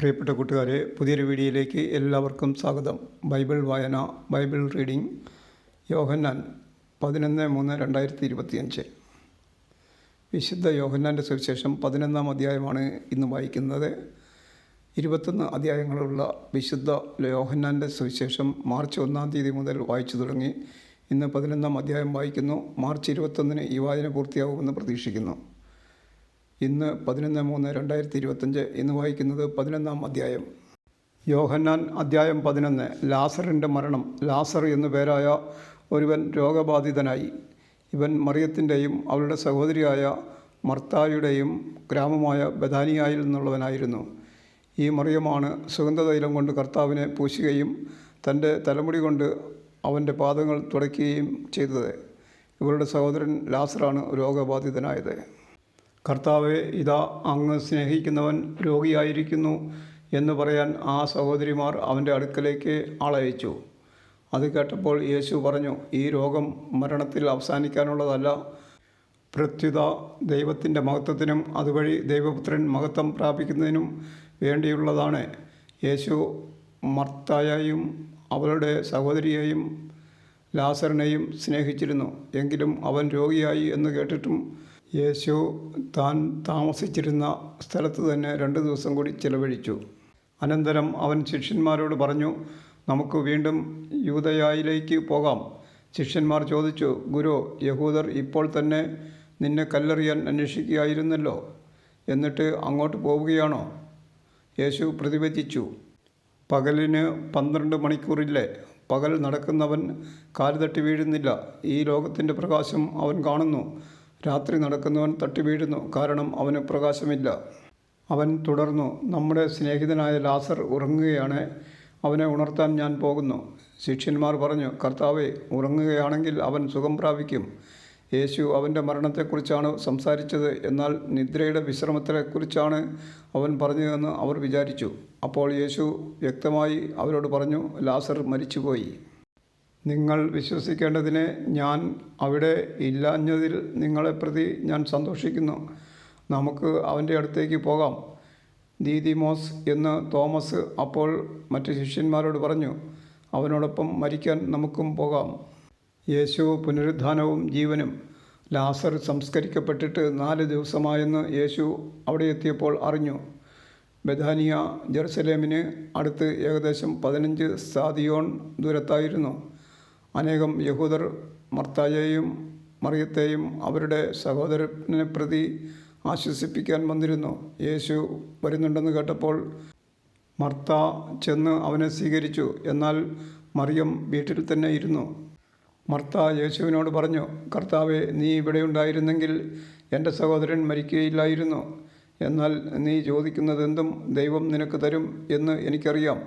പ്രിയപ്പെട്ട കൂട്ടുകാരെ പുതിയൊരു വീഡിയോയിലേക്ക് എല്ലാവർക്കും സ്വാഗതം. ബൈബിൾ വായന ബൈബിൾ റീഡിംഗ് യോഹന്നാൻ പതിനൊന്ന് മൂന്ന് രണ്ടായിരത്തി ഇരുപത്തിയഞ്ച് വിശുദ്ധ യോഹന്നാന്റെ സുവിശേഷം പതിനൊന്നാം അധ്യായമാണ് ഇന്ന് വായിക്കുന്നത്. ഇരുപത്തൊന്ന് അധ്യായങ്ങളുള്ള വിശുദ്ധ യോഹന്നാന്റെ സുവിശേഷം മാർച്ച് ഒന്നാം തീയതി മുതൽ വായിച്ചു തുടങ്ങി. ഇന്ന് പതിനൊന്നാം അധ്യായം വായിക്കുന്നു. മാർച്ച് ഇരുപത്തൊന്നിന് ഈ വായന പൂർത്തിയാകുമെന്ന് പ്രതീക്ഷിക്കുന്നു. ഇന്ന് പതിനൊന്ന് മൂന്ന് രണ്ടായിരത്തി ഇരുപത്തഞ്ച് ഇന്ന് വായിക്കുന്നത് പതിനൊന്നാം അധ്യായം. യോഹന്നാൻ അധ്യായം പതിനൊന്ന്. ലാസറിന്റെ മരണം. ലാസർ എന്നു പേരായ ഒരുവൻ രോഗബാധിതനായി. ഇവൻ മറിയത്തിന്റെയും അവളുടെ സഹോദരിയായ മർത്തായുടെയും ഗ്രാമമായ ബദാനിയായിൽ നിന്നുള്ളവനായിരുന്നു. ഈ മറിയമാണ് സുഗന്ധതൈലം കൊണ്ട് കർത്താവിനെ പൂശുകയും തന്റെ തലമുടി കൊണ്ട് അവന്റെ പാദങ്ങൾ തുടയ്ക്കുകയും ചെയ്തത്. ഇവരുടെ സഹോദരൻ ലാസറാണ് രോഗബാധിതനായത്. കർത്താവെ ഇതാ അങ്ങ് സ്നേഹിക്കുന്നവൻ രോഗിയായിരിക്കുന്നു എന്ന് പറയാൻ ആ സഹോദരിമാർ അവന്റെ അടുക്കലേക്ക് ആളയച്ചു. അത് കേട്ടപ്പോൾ യേശു പറഞ്ഞു ഈ രോഗം മരണത്തിൽ അവസാനിക്കാനുള്ളതല്ല. പ്രത്യുത ദൈവത്തിന്റെ മഹത്വത്തിനും അതുവഴി ദൈവപുത്രൻ മഹത്വം പ്രാപിക്കുന്നതിനും വേണ്ടിയുള്ളതാണ്. യേശു മർത്തായെയും അവളുടെ സഹോദരിയെയും ലാസറിനെയും സ്നേഹിച്ചിരുന്നു. എങ്കിലും അവൻ രോഗിയായി എന്ന് കേട്ടിട്ടും യേശു താൻ താമസിച്ചിരുന്ന സ്ഥലത്ത് തന്നെ രണ്ട് ദിവസം കൂടി ചിലവഴിച്ചു. അനന്തരം അവൻ ശിഷ്യന്മാരോട് പറഞ്ഞു നമുക്ക് വീണ്ടും യൂതയായിലേക്ക് പോകാം. ശിഷ്യന്മാർ ചോദിച്ചു ഗുരു യഹൂദർ ഇപ്പോൾ തന്നെ നിന്നെ കല്ലെറിയാൻ അന്വേഷിക്കുകയായിരുന്നല്ലോ. എന്നിട്ട് അങ്ങോട്ട് പോവുകയാണോ? യേശു പ്രതിവചിച്ചു പകലിന് പന്ത്രണ്ട് മണിക്കൂറില്ലേ. പകൽ നടക്കുന്നവൻ കാലുതട്ടി വീഴുന്നില്ല. ഈ ലോകത്തിന്റെ പ്രകാശം അവൻ കാണുന്നു. രാത്രി നടക്കുന്നവൻ തട്ടി വീഴുന്നു കാരണം അവന് പ്രകാശമില്ല. അവൻ തുടർന്നു നമ്മുടെ സ്നേഹിതനായ ലാസർ ഉറങ്ങുകയാണ് അവനെ ഉണർത്താൻ ഞാൻ പോകുന്നു. ശിഷ്യന്മാർ പറഞ്ഞു കർത്താവെ ഉറങ്ങുകയാണെങ്കിൽ അവൻ സുഖം പ്രാപിക്കും. യേശു അവന്റെ മരണത്തെക്കുറിച്ചാണ് സംസാരിച്ചത് എന്നാൽ നിദ്രയുടെ വിശ്രമത്തെക്കുറിച്ചാണ് അവൻ പറഞ്ഞതെന്ന് അവർ വിചാരിച്ചു. അപ്പോൾ യേശു വ്യക്തമായി അവരോട് പറഞ്ഞു ലാസർ മരിച്ചുപോയി. നിങ്ങൾ വിശ്വസിക്കേണ്ടതിനെ ഞാൻ അവിടെ ഇല്ലാഞ്ഞതിൽ നിങ്ങളെ പ്രതി ഞാൻ സന്തോഷിക്കുന്നു. നമുക്ക് അവന്റെ അടുത്തേക്ക് പോകാം. ദീദിമോസ് എന്ന് തോമസ് അപ്പോൾ മറ്റ് ശിഷ്യന്മാരോട് പറഞ്ഞു അവനോടൊപ്പം മരിക്കാൻ നമുക്കും പോകാം. യേശു പുനരുദ്ധാനവും ജീവനും ലാസർ സംസ്കരിക്കപ്പെട്ടിട്ട് നാല് ദിവസമായെന്ന് യേശു അവിടെ എത്തിയപ്പോൾ അറിഞ്ഞു. ബഥാനിയ ജെറുസലേമിന് അടുത്ത് ഏകദേശം പതിനഞ്ച് സാദിയോൺ ദൂരത്തായിരുന്നു. അനേകം യഹൂദർ മർത്തായെയും മറിയത്തെയും അവരുടെ സഹോദരനെ പ്രതി ആശ്വസിപ്പിക്കാൻ വന്നിരുന്നു. യേശു വരുന്നുണ്ടെന്ന് കേട്ടപ്പോൾ മർത്ത ചെന്ന് അവനെ സ്വീകരിച്ചു. എന്നാൽ മറിയം വീട്ടിൽ തന്നെ ഇരുന്നു. മർത്ത യേശുവിനോട് പറഞ്ഞു കർത്താവെ നീ ഇവിടെ ഉണ്ടായിരുന്നെങ്കിൽ എന്റെ സഹോദരൻ മരിക്കുകയില്ലായിരുന്നു എന്നാൽ നീ ചോദിക്കുന്നതെന്തും ദൈവം നിനക്ക് തരും എന്ന് എനിക്കറിയാം.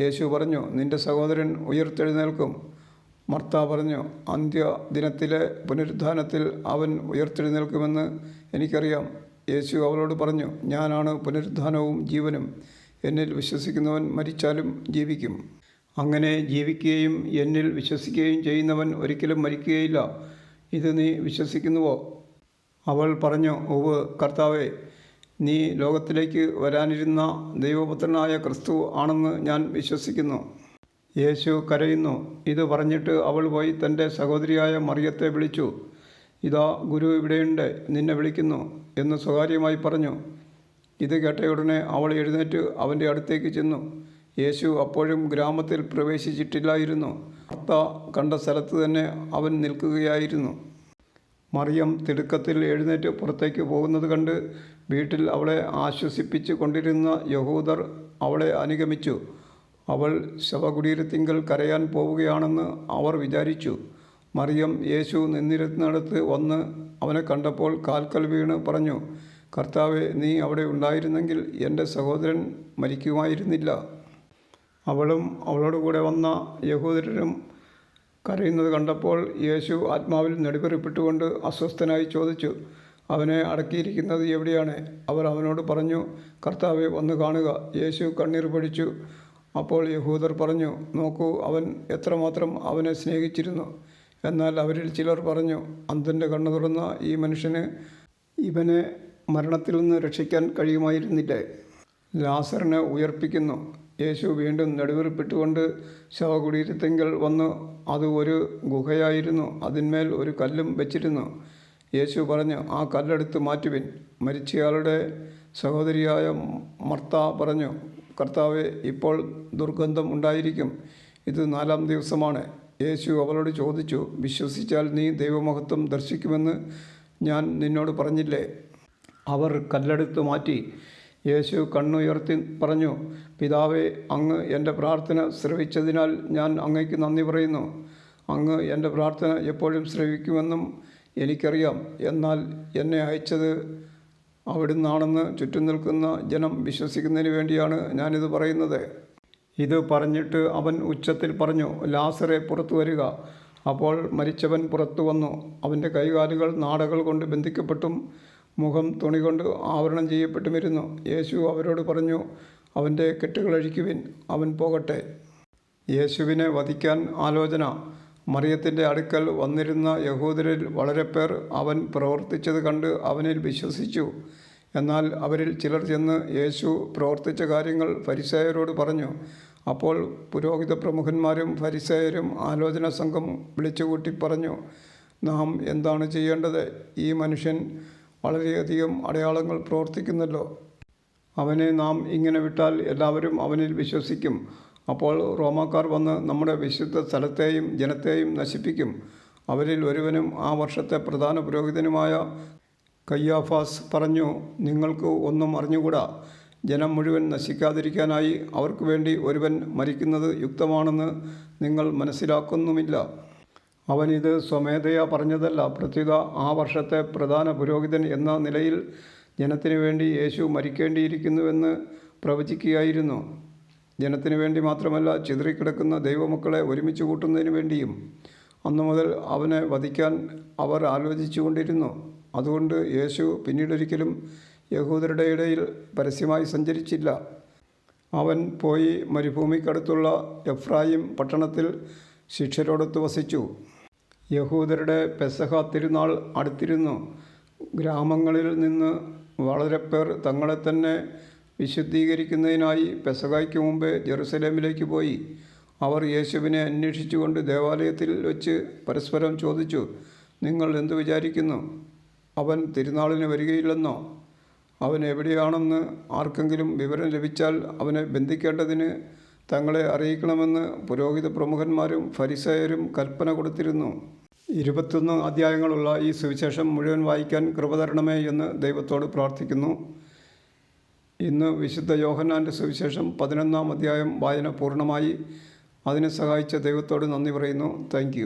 യേശു പറഞ്ഞു നിന്റെ സഹോദരൻ ഉയർത്തെഴുന്നേൽക്കും. മർത്ത പറഞ്ഞു അന്ത്യ ദിനത്തിലെ പുനരുദ്ധാനത്തിൽ അവൻ ഉയർത്തെഴുന്നേൽക്കുമെന്ന് എനിക്കറിയാം. യേശു അവളോട് പറഞ്ഞു ഞാനാണ് പുനരുദ്ധാനവും ജീവനും. എന്നിൽ വിശ്വസിക്കുന്നവൻ മരിച്ചാലും ജീവിക്കും. അങ്ങനെ ജീവിക്കുകയും എന്നിൽ വിശ്വസിക്കുകയും ചെയ്യുന്നവൻ ഒരിക്കലും മരിക്കുകയില്ല. ഇത് നീ വിശ്വസിക്കുന്നുവോ? അവൾ പറഞ്ഞു ഓവ് കർത്താവേ നീ ലോകത്തിലേക്ക് വരാനിരുന്ന ദൈവപുത്രനായ ക്രിസ്തു ആണെന്ന് ഞാൻ വിശ്വസിക്കുന്നു. യേശു കരയുന്നു. ഇത് പറഞ്ഞിട്ട് അവൾ പോയി തന്റെ സഹോദരിയായ മറിയത്തെ വിളിച്ചു. ഇതാ ഗുരു ഇവിടെയുണ്ട് നിന്നെ വിളിക്കുന്നു എന്ന് സ്വകാര്യമായി പറഞ്ഞു. ഇത് കേട്ടയുടനെ അവൾ എഴുന്നേറ്റ് അവന്റെ അടുത്തേക്ക് ചെന്നു. യേശു അപ്പോഴും ഗ്രാമത്തിൽ പ്രവേശിച്ചിട്ടില്ലായിരുന്നു. അത്ത കണ്ട സ്ഥലത്ത് തന്നെ അവൻ നിൽക്കുകയായിരുന്നു. മറിയം തിടുക്കത്തിൽ എഴുന്നേറ്റ് പുറത്തേക്ക് പോകുന്നത് കണ്ട് വീട്ടിൽ അവളെ ആശ്വസിപ്പിച്ച് കൊണ്ടിരുന്ന യഹൂദർ അവളെ അനുഗമിച്ചു. അവൾ ശവകുടീരത്തിങ്കൽ കരയാൻ പോവുകയാണെന്ന് അവർ വിചാരിച്ചു. മറിയം യേശു നിന്നിരുന്നിടത്ത് വന്ന് അവനെ കണ്ടപ്പോൾ കാൽക്കൽ വീണ് പറഞ്ഞു കർത്താവെ നീ അവിടെ ഉണ്ടായിരുന്നെങ്കിൽ എന്റെ സഹോദരൻ മരിക്കുമായിരുന്നില്ല. അവളും അവളോട് കൂടെ വന്ന യഹൂദരും കരയുന്നത് കണ്ടപ്പോൾ യേശു ആത്മാവിൽ നെടുപെറിപ്പെട്ടുകൊണ്ട് അസ്വസ്ഥനായി ചോദിച്ചു അവനെ അടക്കിയിരിക്കുന്നത് എവിടെയാണ്? അവർ അവനോട് പറഞ്ഞു കർത്താവെ വന്ന് കാണുക. യേശു കണ്ണീർ പൊടിച്ചു അപ്പോൾ യഹൂദർ പറഞ്ഞു നോക്കൂ അവൻ എത്രമാത്രം അവനെ സ്നേഹിച്ചിരുന്നു. എന്നാൽ അവരിൽ ചിലർ പറഞ്ഞു അന്തന്റെ കണ്ണു തുറന്ന ഈ മനുഷ്യന് ഇവനെ മരണത്തിൽ നിന്ന് രക്ഷിക്കാൻ കഴിയുമായിരുന്നില്ലേ? ലാസറിനെ ഉയർപ്പിക്കുന്നു. യേശു വീണ്ടും നെടുവീർപ്പിട്ടുകൊണ്ട് ശവകുടീരത്തെങ്കിൽ വന്ന്. അത് ഒരു ഗുഹയായിരുന്നു അതിന്മേൽ ഒരു കല്ലും വെച്ചിരുന്നു. യേശു പറഞ്ഞു ആ കല്ലെടുത്ത് മാറ്റുവിൻ. മരിച്ചയാളുടെ സഹോദരിയായ മർത്ത പറഞ്ഞു കർത്താവെ ഇപ്പോൾ ദുർഗന്ധം ഉണ്ടായിരിക്കും. ഇത് നാലാം ദിവസമാണ്. യേശു അവളോട് ചോദിച്ചു വിശ്വസിച്ചാൽ നീ ദൈവമഹത്വം ദർശിക്കുമെന്ന് ഞാൻ നിന്നോട് പറഞ്ഞില്ലേ? അവർ കല്ലെടുത്ത് മാറ്റി. യേശു കണ്ണുയർത്തി പറഞ്ഞു പിതാവേ അങ്ങ് എന്റെ പ്രാർത്ഥന ശ്രവിച്ചതിനാൽ ഞാൻ അങ്ങയ്ക്ക് നന്ദി പറയുന്നു. അങ്ങ് എന്റെ പ്രാർത്ഥന എപ്പോഴും ശ്രവിക്കുമെന്നും എനിക്കറിയാം. എന്നാൽ എന്നെ അയച്ചത് അവിടുന്നാണെന്ന് ചുറ്റും നിൽക്കുന്ന ജനം വിശ്വസിക്കുന്നതിന് വേണ്ടിയാണ് ഞാനിത് പറയുന്നത്. ഇത് പറഞ്ഞിട്ട് അവൻ ഉച്ചത്തിൽ പറഞ്ഞു ലാസറെ പുറത്തു വരിക. അപ്പോൾ മരിച്ചവൻ പുറത്തു വന്നു. അവന്റെ കൈകാലുകൾ നാടകൾ കൊണ്ട് ബന്ധിക്കപ്പെട്ടും മുഖം തുണി കൊണ്ട് ആവരണം ചെയ്യപ്പെട്ടുമിരുന്നു. യേശു അവരോട് പറഞ്ഞു അവന്റെ കെട്ടുകളഴിക്കുവിൻ അവൻ പോകട്ടെ. യേശുവിനെ വധിക്കാൻ ആലോചന. മറിയത്തിന്റെ അടുക്കൽ വന്നിരുന്ന യഹൂദരിൽ വളരെ പേർ അവൻ പ്രവർത്തിച്ചത് കണ്ട് അവനിൽ വിശ്വസിച്ചു. എന്നാൽ അവരിൽ ചിലർ ചെന്ന് യേശു പ്രവർത്തിച്ച കാര്യങ്ങൾ ഫരിസേയരോട് പറഞ്ഞു. അപ്പോൾ പുരോഹിത പ്രമുഖന്മാരും ഫരിസേയരും ആലോചന സംഘം വിളിച്ചുകൂട്ടി പറഞ്ഞു നാം എന്താണ് ചെയ്യേണ്ടത്? ഈ മനുഷ്യൻ വളരെയധികം അടയാളങ്ങൾ പ്രവർത്തിക്കുന്നല്ലോ. അവനെ നാം ഇങ്ങനെ വിട്ടാൽ എല്ലാവരും അവനിൽ വിശ്വസിക്കും. അപ്പോൾ റോമാക്കാർ വന്ന് നമ്മുടെ വിശുദ്ധ സ്ഥലത്തെയും ജനത്തെയും നശിപ്പിക്കും. അവരിൽ ഒരുവനും ആ വർഷത്തെ പ്രധാന പുരോഹിതനുമായ കയ്യാഫാസ് പറഞ്ഞു നിങ്ങൾക്ക് ഒന്നും അറിഞ്ഞുകൂടാ. ജനം മുഴുവൻ നശിക്കാതിരിക്കാനായി അവർക്ക് വേണ്ടി ഒരുവൻ മരിക്കുന്നത് യുക്തമാണെന്ന് നിങ്ങൾ മനസ്സിലാക്കുന്നുമില്ല. അവനിത് സ്വമേധയാ പറഞ്ഞതല്ല. പ്രത്യുത ആ വർഷത്തെ പ്രധാന പുരോഹിതൻ എന്ന നിലയിൽ ജനത്തിനു വേണ്ടി യേശു മരിക്കേണ്ടിയിരിക്കുന്നുവെന്ന് പ്രവചിക്കുകയായിരുന്നു. ജനത്തിനു വേണ്ടി മാത്രമല്ല ചിതറിക്കിടക്കുന്ന ദൈവമക്കളെ ഒരുമിച്ച് കൂട്ടുന്നതിന് വേണ്ടിയും അന്നു മുതൽ അവനെ വധിക്കാൻ അവർ ആലോചിച്ചുകൊണ്ടിരുന്നു. അതുകൊണ്ട് യേശു പിന്നീടൊരിക്കലും യഹൂദരുടെ ഇടയിൽ പരസ്യമായി സഞ്ചരിച്ചില്ല. അവൻ പോയി മരുഭൂമിക്കടുത്തുള്ള എഫ്രായിം പട്ടണത്തിൽ ശിഷ്യരോടൊത്ത് വസിച്ചു. യഹൂദരുടെ പെസഹ തിരുനാൾ അടുത്തിരുന്നു. ഗ്രാമങ്ങളിൽ നിന്ന് വളരെ പേർ തങ്ങളെ തന്നെ വിശുദ്ധീകരിക്കുന്നതിനായി പെസകായ്ക്ക് മുമ്പേ ജെറുസലേമിലേക്ക് പോയി. അവർ യേശുവിനെ അന്വേഷിച്ചുകൊണ്ട് ദേവാലയത്തിൽ വെച്ച് പരസ്പരം ചോദിച്ചു നിങ്ങൾ എന്തു വിചാരിക്കുന്നു? അവൻ തിരുനാളിന് വരികയില്ലെന്നോ? അവൻ എവിടെയാണെന്ന് ആർക്കെങ്കിലും വിവരം ലഭിച്ചാൽ അവനെ ബന്ധിക്കേണ്ടതിന് തങ്ങളെ അറിയിക്കണമെന്ന് പുരോഹിത പ്രമുഖന്മാരും ഫരിസയരും കൽപ്പന കൊടുത്തിരുന്നു. ഇരുപത്തൊന്ന് അധ്യായങ്ങളുള്ള ഈ സുവിശേഷം മുഴുവൻ വായിക്കാൻ കൃപ തരണമേ എന്ന് ദൈവത്തോട് പ്രാർത്ഥിക്കുന്നു. ഇന്ന് വിശുദ്ധ യോഹന്നാന്റെ സുവിശേഷം പതിനൊന്നാം അധ്യായം വായന പൂർണമായി. അതിനെ സഹായിച്ച ദൈവത്തോട് നന്ദി പറയുന്നു. താങ്ക്